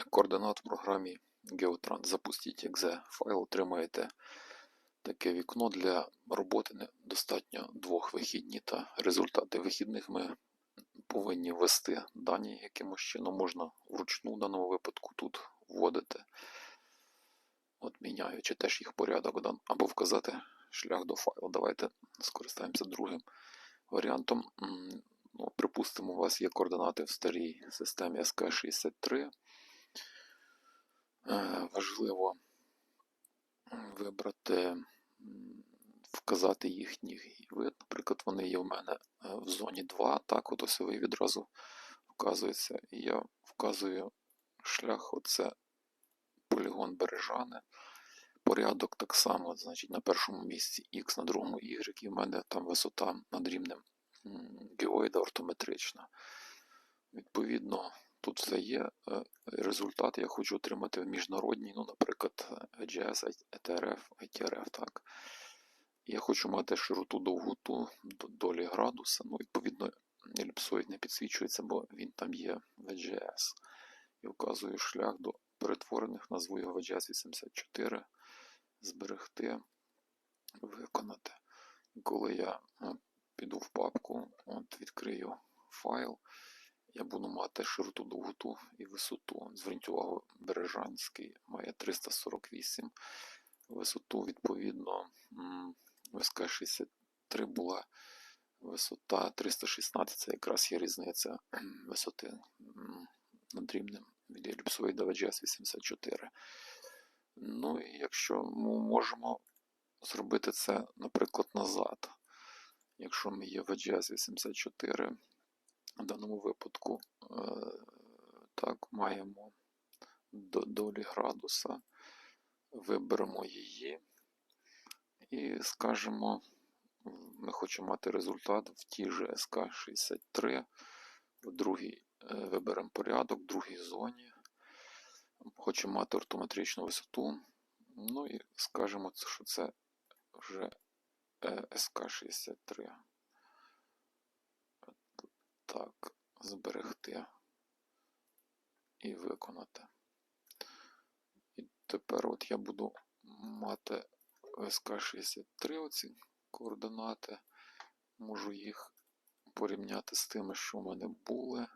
введення координат в програмі Geotrans. Запустіть .exe файл, отримаєте таке вікно для роботи. Достатньо двох вихідні та результати вихідних ми повинні ввести дані якимось чином. Можна вручну в даному випадку тут вводити, от міняючи теж їх порядок або вказати шлях до файлу. Давайте скористаємося другим варіантом. Ну, припустимо, у вас є координати в старій системі SK63. Е, Важливо вибрати, вказати їхній вид. Наприклад, вони є в мене е, в зоні 2, так, от осьовий відразу вказується. І я вказую шлях, оце полігон Бережани. Порядок так само, значить, на першому місці X, на другому Y, і в мене там висота над рівнем геоїда ортометрична. Відповідно, тут все є. Е, Результат я хочу отримати в міжнародній, ну, наприклад, EGS, ETRF, ITRF, так. Я хочу мати широту довготу до долі градуса. Ну, відповідно, еліпсоїд не підсвічується, бо він там є в EGS. І вказую шлях до перетворених, назву його VGS 84, зберегти, виконати. Коли я е, піду в папку, от відкрию файл, буду мати широту, довготу і висоту. Зверніть увагу, Бережанський має 348 висоту, відповідно, м, в СК-63 була висота 316, це якраз є різниця висоти над рівнем від еліпсоїда VGS 84. Ну і якщо ми можемо зробити це, наприклад, назад. Якщо ми є VGS 84, в даному випадку е, так, маємо до долі градуса, виберемо її і скажемо, ми хочемо мати результат в тій же СК-63, в другій е, виберемо порядок, в другій зоні. Хочемо мати ортометричну висоту. Ну і скажемо, що це вже е, СК-63. Так, зберегти і виконати. І тепер от я буду мати СК-63 оці координати. Можу їх порівняти з тими, що в мене були.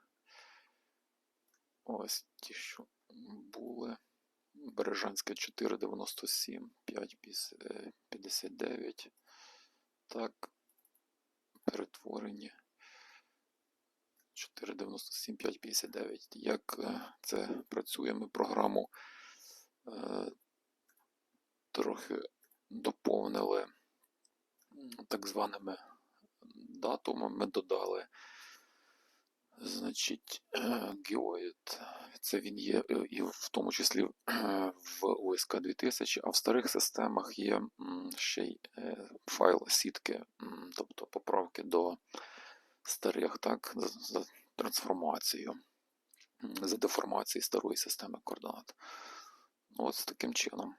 Ось ті, що були. Бережанське 497, 559. Так, перетворені. 497, 559. Як е, це працює? Ми програму е, трохи доповнили так званими датумами. Ми додали, значить, е, геоїд. Це він є і в тому числі в ОСК 2000, а в старих системах є ще й файл сітки, тобто поправки до старих, так, трансформацію, за деформацією старої системи координат. Ось таким чином.